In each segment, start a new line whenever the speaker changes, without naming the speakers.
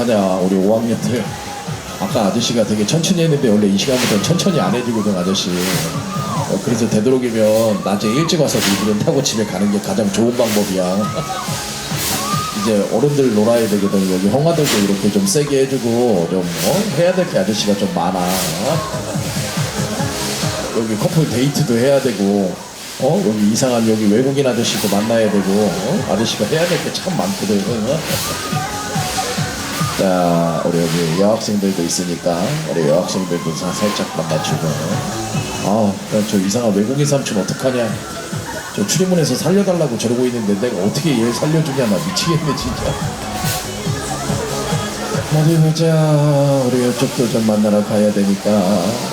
어떡하냐 우리 5학년들 아까 아저씨가 되게 천천히 했는데 원래 이 시간부터 천천히 안 해주거든 아저씨 어, 그래서 되도록이면 낮에 일찍 와서 미들은 타고 집에 가는 게 가장 좋은 방법이야 이제 어른들 놀아야 되거든 여기 형아들도 이렇게 좀 세게 해주고 좀 어? 해야 될 게 아저씨가 좀 많아 어? 여기 커플 데이트도 해야 되고 어 여기 이상한 여기 외국인 아저씨도 만나야 되고 어? 아저씨가 해야 될 게 참 많거든 어? 자 우리 여기 여학생들도 있으니까 우리 여학생들도 사- 살짝 만나주고. 아저 이상한 외국인 삼촌 어떡하냐? 저 출입문에서 살려달라고 저러고 있는데 내가 어떻게 얘 살려주냐? 나 미치겠네 진짜. 어디 보자 우리 이쪽도 좀 만나러 가야 되니까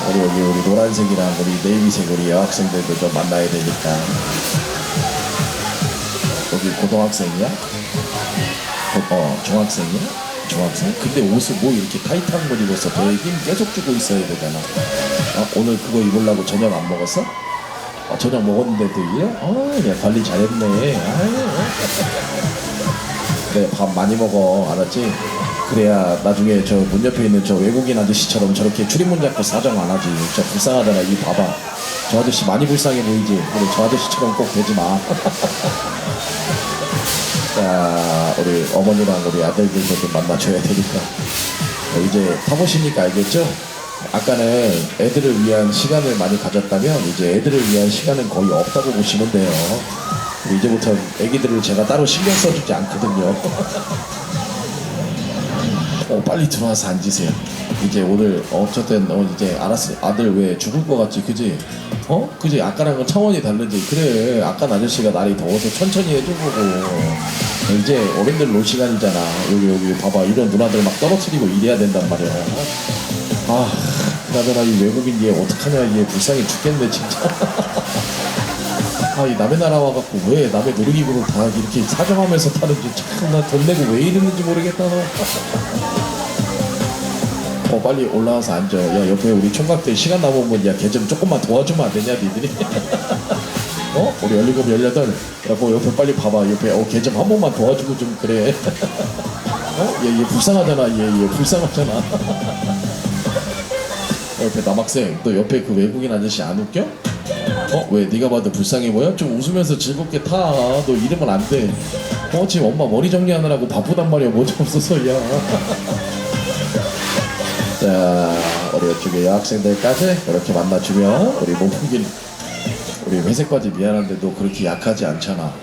우리 여기 우리 노란색이랑 우리 네이비색 우리 여학생들도 좀 만나야 되니까. 여기 고등학생이야? 고- 어 중학생이야? 중학생? 근데 옷을 뭐 이렇게 타이트한 걸 입었어 너의 힘 계속 주고 있어야 되잖아 어, 오늘 그거 입으려고 저녁 안 먹었어? 어, 저녁 먹었는데도 이래? 어, 야, 관리 잘했네. 그래 밥 많이 먹어 알았지? 그래야 나중에 저 문 옆에 있는 저 외국인 아저씨처럼 저렇게 출입문 잡고 사정 안 하지 진짜 불쌍하잖아 이 봐봐 저 아저씨 많이 불쌍해 보이지? 그래 저 아저씨처럼 꼭 되지 마 자, 우리 어머니랑 우리 아들들도 좀 만나줘야 되니까. 어, 이제 타보시니까 알겠죠? 아까는 애들을 위한 시간을 많이 가졌다면 이제 애들을 위한 시간은 거의 없다고 보시면 돼요. 이제부터 애기들을 제가 따로 신경 써주지 않거든요. 어, 빨리 들어와서 앉으세요. 이제 오늘 어쨌든 어, 이제 알았어. 아들 왜 죽을 것 같지, 그지? 어? 그지? 아까랑은 차원이 다르지. 그래. 아까 아저씨가 날이 더워서 천천히 해주고. 이제 어른들 놀 시간이잖아. 여기 여기 봐봐. 이런 누나들 막 떨어뜨리고 이래야 된단 말이야. 아, 그나저나 이 외국인 얘 어떡하냐. 얘 불쌍해 죽겠네 진짜. 아, 이 남의 나라 와갖고 왜 남의 놀이기구를 다 이렇게 사정하면서 타는지 참 나 돈 내고 왜 이러는지 모르겠다 너. 어 빨리 올라와서 앉아. 야 옆에 우리 총각들 시간 남으면 야걔 좀 조금만 도와주면 안 되냐 니들이? 어? 우리 열리곱 열여덟. 야뭐 옆에 빨리 봐봐. 옆에 어걔 좀 한 번만 도와주고 좀 그래. 어? 얘, 얘 불쌍하잖아. 얘, 얘 불쌍하잖아. 어, 옆에 남학생 너 옆에 그 외국인 아저씨 안 웃겨? 어? 왜 네가 봐도 불쌍해 보여? 좀 웃으면서 즐겁게 타. 너 이러면 안 돼. 어 지금 엄마 머리 정리하느라고 바쁘단 말이야. 뭐좀 없어서 야. 자, 우리 이쪽에 여학생들까지 이렇게 만나주면 우리 몸풀긴 우리 회색바지 미안한데 너 그렇게 약하지 않잖아.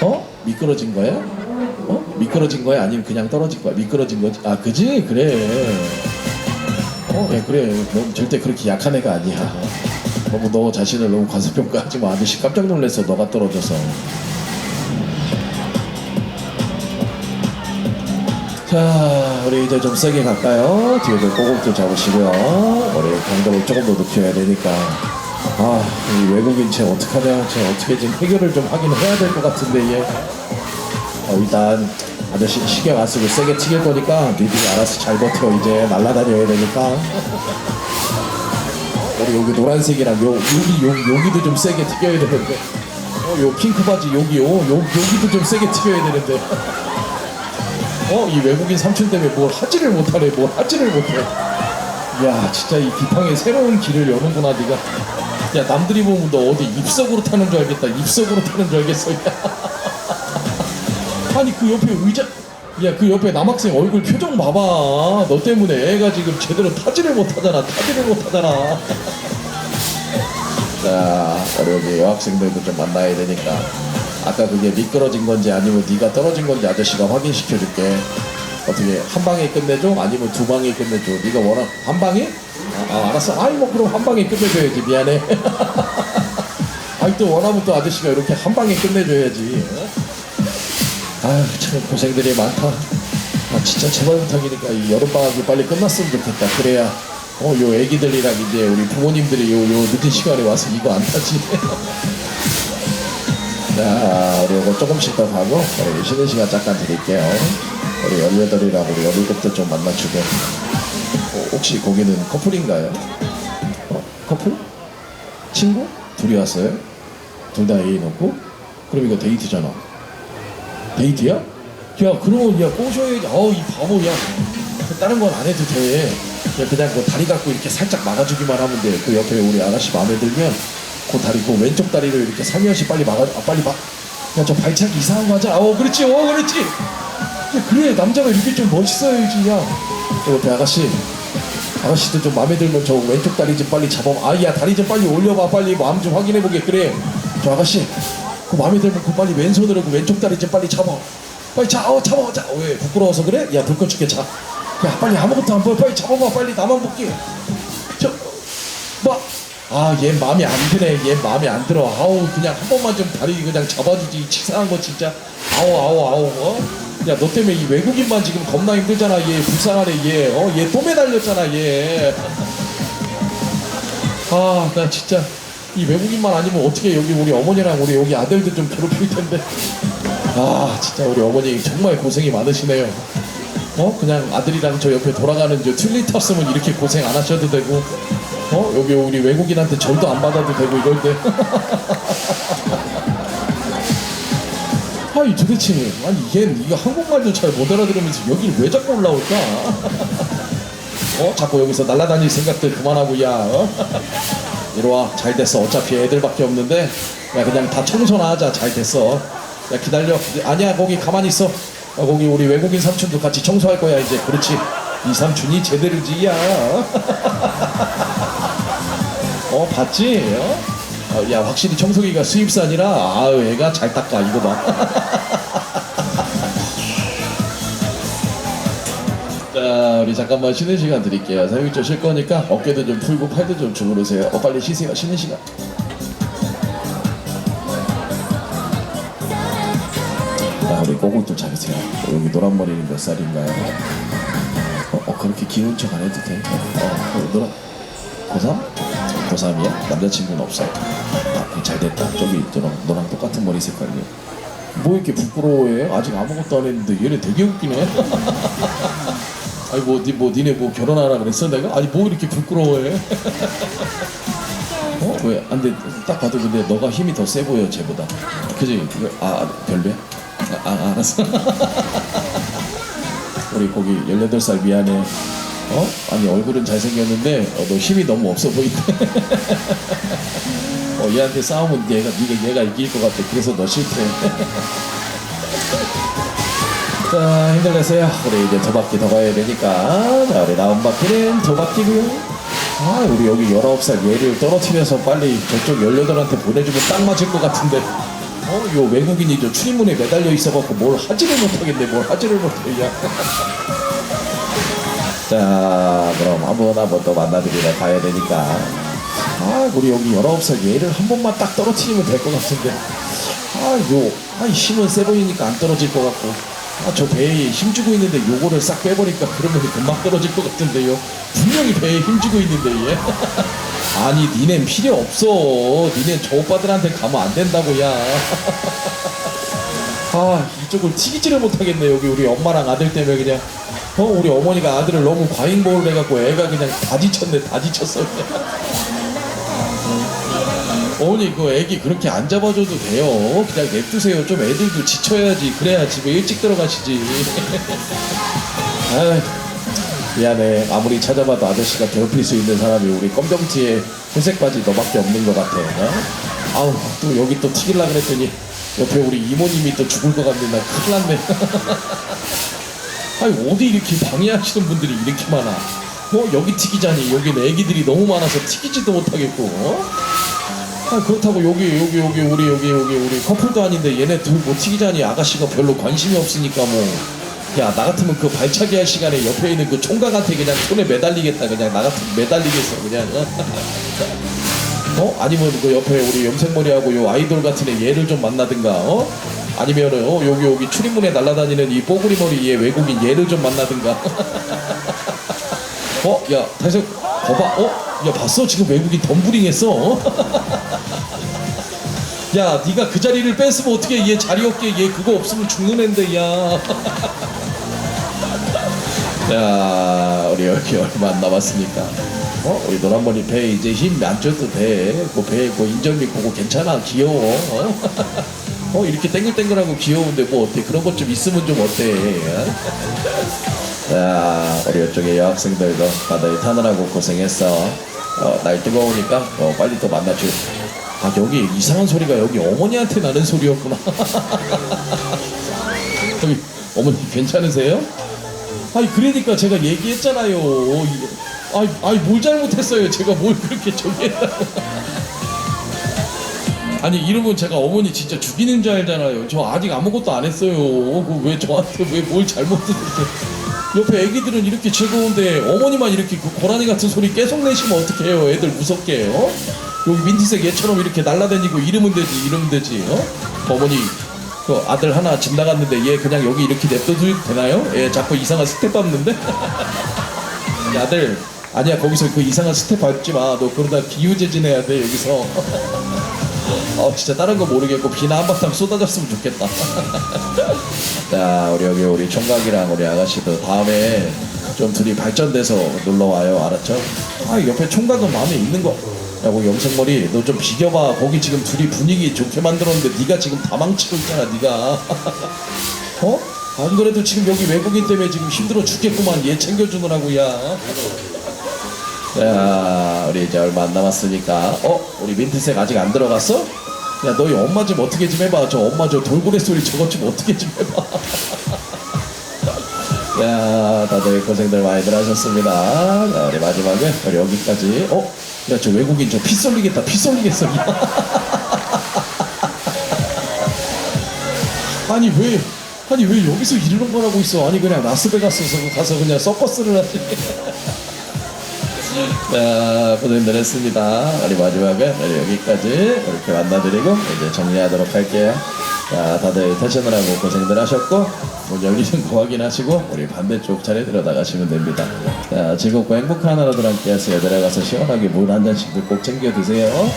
어? 미끄러진 거야? 어? 미끄러진 거야? 아니면 그냥 떨어진 거야? 미끄러진 거지? 아, 그지? 그래. 어, 예, 그래. 너 절대 그렇게 약한 애가 아니야. 너무 너 자신을 너무 과소평가하지 마. 아저씨 깜짝 놀랐어. 너가 떨어져서. 자, 우리 이제 좀 세게 갈까요? 뒤에도 꼬곡도 잡으시고요. 우리 강도를 조금 더 높여야 되니까. 아, 이 외국인 쟤 어떡하냐? 쟤 어떻게 좀 해결을 좀 하긴 해야 될 것 같은데, 얘. 어, 일단, 아저씨 신경 안 쓰고 세게 튀길 거니까 니들이 알아서 잘 버텨. 이제 날아다녀야 되니까. 우리 여기 노란색이랑 요, 여기, 요, 여기도 좀 세게 튀겨야 되는데. 어, 요 핑크 바지 여기 요. 요, 여기도 좀 세게 튀겨야 되는데. 어, 이 외국인 삼촌 때문에 뭘 하지를 못하네, 뭘 하지를 못해. 야, 진짜 이 비팡의 새로운 길을 여는구나, 네가. 야, 남들이 보면 너 어디 입석으로 타는 줄 알겠다. 입석으로 타는 줄 알겠어. 야. 아니, 그 옆에 의자, 야, 그 옆에 남학생 얼굴 표정 봐봐. 너 때문에 애가 지금 제대로 타지를 못하잖아. 타지를 못하잖아. 자, 여기 여학생들도 좀 만나야 되니까. 아까 그게 미끄러진 건지 아니면 네가 떨어진 건지 아저씨가 확인시켜 줄게. 어떻게 한 방에 끝내줘? 아니면 두 방에 끝내줘? 네가 원하 한 방에? 아, 아, 알았어. 아이 뭐 그럼 한 방에 끝내줘야지. 미안해. 아이 또 원하면 또 아저씨가 이렇게 한 방에 끝내줘야지. 어? 아유 참 고생들이 많다. 아 진짜 제발 부탁이니까 이 여름 방학이 빨리 끝났으면 좋겠다. 그래야 어 요 애기들이랑 이제 우리 부모님들이 요 요 늦은 시간에 와서 이거 안 타지. 자, 우리 이거 조금씩 더 가고, 우리 쉬는 시간 잠깐 드릴게요. 우리 18이랑 우리 17도 좀 만나주고. 어, 혹시 거기는 커플인가요? 어, 커플? 친구? 둘이 왔어요? 둘 다 애인 없고? 그럼 이거 데이트잖아. 데이트야? 야 그러면 야 꼬셔야지 어우 이 바보 야 다른 건 안 해도 돼 야, 그냥 그 다리 갖고 이렇게 살짝 막아주기만 하면 돼 그 옆에 우리 아가씨 마음에 들면 그 다리 그 왼쪽 다리를 이렇게 살며시 빨리 막아 아, 빨리 막 야 저 발차기 이상한 거 하잖아 어 그렇지. 어 그렇지. 야, 그래 남자가 이렇게 좀 멋있어야지. 야. 저 옆에 아가씨. 아가씨도 좀 마음에 들면 저 왼쪽 다리 좀 빨리 잡아. 아 야 다리 좀 빨리 올려봐. 빨리 마음 좀 확인해 보게. 그래. 저 아가씨. 그 마음에 들면 그 빨리 왼손으로 그 왼쪽 다리 좀 빨리 잡아. 빨리 자, 어, 잡아, 자, 왜 부끄러워서 그래? 야, 불꽃 죽게. 자. 야, 빨리 아무것도 안 보여. 빨리 잡아봐, 빨리 나만 볼게. 아, 얘 마음에 안 드네. 얘 마음에 안 들어. 아우, 그냥 한 번만 좀 다리 그냥 잡아주지. 이 치사한 거 진짜. 아우, 아우, 아우, 어? 야, 너 때문에 이 외국인만 지금 겁나 힘들잖아. 얘 불쌍하네. 얘, 어, 얘 또 매달렸잖아. 얘. 아, 나 진짜 이 외국인만 아니면 어떻게 여기 우리 어머니랑 우리 여기 아들도 좀 괴롭힐 텐데. 아 진짜 우리 어머니 정말 고생이 많으시네요. 어 그냥 아들이랑 저 옆에 돌아가는 저 튤립 탔으면 이렇게 고생 안 하셔도 되고 어? 여기 우리 외국인한테 절도 안 받아도 되고 이런데 아니 도대체 아니 얘 이거 한국말도 잘 못 알아들으면서 여기를 왜 자꾸 올라올까? 어? 자꾸 여기서 날아다닐 생각들 그만하고 야 어? 이리 와 잘 됐어. 어차피 애들밖에 없는데 야 그냥 다 청소나 하자. 잘 됐어. 야 기다려. 아니야 거기 가만히 있어. 어, 거기 우리 외국인 삼촌도 같이 청소할 거야 이제. 그렇지. 이 삼촌이 제대로지 야. 어 봤지 어? 어, 야 확실히 청소기가 수입산이라 아유 애가 잘 닦아 이거 봐 자, 우리 잠깐만 쉬는 시간 드릴게요. 사육조 쉴 거니까 어깨도 좀 풀고 팔도 좀 주무르세요. 어, 빨리 쉬세요. 쉬는 시간. 자, 우리 꼬국 좀 잡으세요. 어, 여기 노란 머리는 몇 살인가요? 어, 어, 그렇게 귀여운 척 안 해도 돼. 어, 어, 노란. 고3? 고3이야? 남자친구는 없어. 아, 잘 됐다. 저기 저랑 너랑 똑같은 머리 색깔이요. 뭐 이렇게 부끄러워해? 아직 아무것도 안 했는데 얘네 되게 웃기네. 아니 뭐, 니, 뭐 니네 뭐 결혼하라 그랬어 내가? 아니 뭐 이렇게 부끄러워해? 어? 왜? 안 돼 딱 봐도 근데 너가 힘이 더 세 보여 쟤보다 그지? 아 별로야? 아, 아 알았어 우리 거기 18살 미안해 어? 아니 얼굴은 잘생겼는데 어, 너 힘이 너무 없어 보인다. 어 얘한테 싸우면 얘가 니가 얘가 이길 것 같아. 그래서 너 싫대. 자 힘들겠어요. 우리 이제 두 바퀴 더 가야 되니까. 자 우리 나온 바퀴는 두 바퀴고요. 아 우리 여기 19살 얘를 떨어뜨려서 빨리 저쪽 18한테 보내주면 딱 맞을 것 같은데. 어? 요 외국인이 저 출입문에 매달려 있어갖고 뭘 하지를 못하겠네. 뭘 하지를 못해 야. 자 그럼 한번 한번 또 만나드리러 가야 되니까. 아 우리 여기 19살 얘를 한 번만 딱 떨어뜨리면 될 것 같은데. 아요 아 힘은 세 보이니까 안 떨어질 것 같고. 아 저 배에 힘주고 있는데 요거를 싹 빼버리니까 그러면 금방 떨어질 것 같은데요. 분명히 배에 힘주고 있는데 얘. 아니 니넨 필요 없어. 니넨 저 오빠들한테 가면 안 된다고 야. 아 이쪽을 튀기지를 못하겠네 여기 우리 엄마랑 아들 때문에 그냥 어 우리 어머니가 아들을 너무 과잉보호를 해갖고 애가 그냥 다 지쳤네 다 지쳤어 어머니 그 애기 그렇게 안 잡아줘도 돼요. 그냥 냅두세요. 좀 애들도 지쳐야지. 그래야 집에 일찍 들어가시지. 아이 미안해. 아무리 찾아봐도 아저씨가 괴롭힐 수 있는 사람이 우리 검정티에 회색 바지 너밖에 없는 것 같아. 어? 아우 또 여기 또 튀길라 그랬더니 옆에 우리 이모님이 또 죽을 것 같네. 나 큰일 났네 아니 어디 이렇게 방해하시는 분들이 이렇게 많아 뭐 여기 튀기자니 여기는 애기들이 너무 많아서 튀기지도 못하겠고 어? 아 그렇다고 여기 여기 여기 우리 여기 여기 우리 커플도 아닌데 얘네 둘뭐 튀기자니 아가씨가 별로 관심이 없으니까 뭐 야 나 같으면 그 발차기 할 시간에 옆에 있는 그 총각한테 그냥 손에 매달리겠다 그냥 나 같으면 매달리겠어 그냥 어? 어? 아니면 그 옆에 우리 염색머리하고 요 아이돌 같은 애 얘를 좀 만나든가 어? 아니면은 어 여기 여기 출입문에 날아다니는 이 뽀글이 머리 얘 외국인 얘를 좀 만나든가 어? 야 다시 봐봐 어? 야 봤어? 지금 외국인 덤블링 했어 어? 야 네가 그 자리를 뺐으면 어떻게 얘 자리 없게 얘 그거 없으면 죽는 앤데 야 야, 우리 여기 얼마 안 남았으니까. 어? 우리 노란머리 배 이제 힘 안 줘도 돼. 뭐 배, 뭐 인절미 보고 괜찮아. 귀여워. 어? 어 이렇게 땡글땡글하고 귀여운데 뭐 어때? 그런 것 좀 있으면 좀 어때? 자 우리 이쪽에 여학생들도 바다에 타느라고 고생했어. 어, 날 뜨거우니까 어, 빨리 또 만나줘. 아 여기 이상한 소리가 여기 어머니한테 나는 소리였구나. 저기 어머니 괜찮으세요? 아니 그러니까 제가 얘기했잖아요. 이- 아이 아이 뭘 잘못했어요? 제가 뭘 그렇게 저기 했다고 아니 이러면 제가 어머니 진짜 죽이는 줄 알잖아요. 저 아직 아무것도 안 했어요. 그왜 저한테 왜 뭘 잘못했는데? 옆에 애기들은 이렇게 즐거운데 어머니만 이렇게 그 고라니 같은 소리 계속 내시면 어떡해요? 애들 무섭게 해요? 여기 민트색 얘처럼 이렇게 날라다니고 이러면 되지 이러면 되지 어? 어머니 그 아들 하나 집 나갔는데 얘 그냥 여기 이렇게 냅둬도 되나요? 얘 자꾸 이상한 스텝 밟는데? 야, 아들 아니야 거기서 그 이상한 스텝 밟지 마. 너 그러다 기우제진해야 돼 여기서. 어 진짜 다른 거 모르겠고 비나 한바탕 쏟아졌으면 좋겠다. 자 우리 여기 우리 총각이랑 우리 아가씨도 다음에 좀 둘이 발전돼서 놀러 와요. 알았죠? 아 옆에 총각은 마음에 있는 거. 야, 거기 염색머리 너 좀 비교봐. 거기 지금 둘이 분위기 좋게 만들었는데 네가 지금 다 망치고 있잖아. 네가. 어? 안 그래도 지금 여기 외국인 때문에 지금 힘들어 죽겠구만. 얘 챙겨주느라고 야. 자, 우리 이제 얼마 안 남았으니까. 어? 우리 민트색 아직 안 들어갔어? 야, 너희 엄마 좀 어떻게 좀 해봐. 저 엄마 저 돌고래 소리 저것 좀 어떻게 좀 해봐. 야, 다들 고생들 많이들 하셨습니다. 자, 우리 마지막에 우리 여기까지. 어? 야, 저 외국인 저 피 쏠리겠다. 피 쏠리겠어. 아니 왜? 아니 왜 여기서 이러는 걸 하고 있어? 아니 그냥 라스베가스 가서 그냥 서커스를 하지. 자, 고생들 했습니다. 우리 마지막은 우리 여기까지 이렇게 만나드리고 이제 정리하도록 할게요. 자, 다들 타시느라고 고생들 하셨고, 문 열리는 거 확인하시고, 우리 반대쪽 차례 들어나가시면 됩니다. 자, 즐겁고 행복한 하루들 함께 하세요. 내려가서 시원하게 물 한 잔씩들 꼭 챙겨 드세요.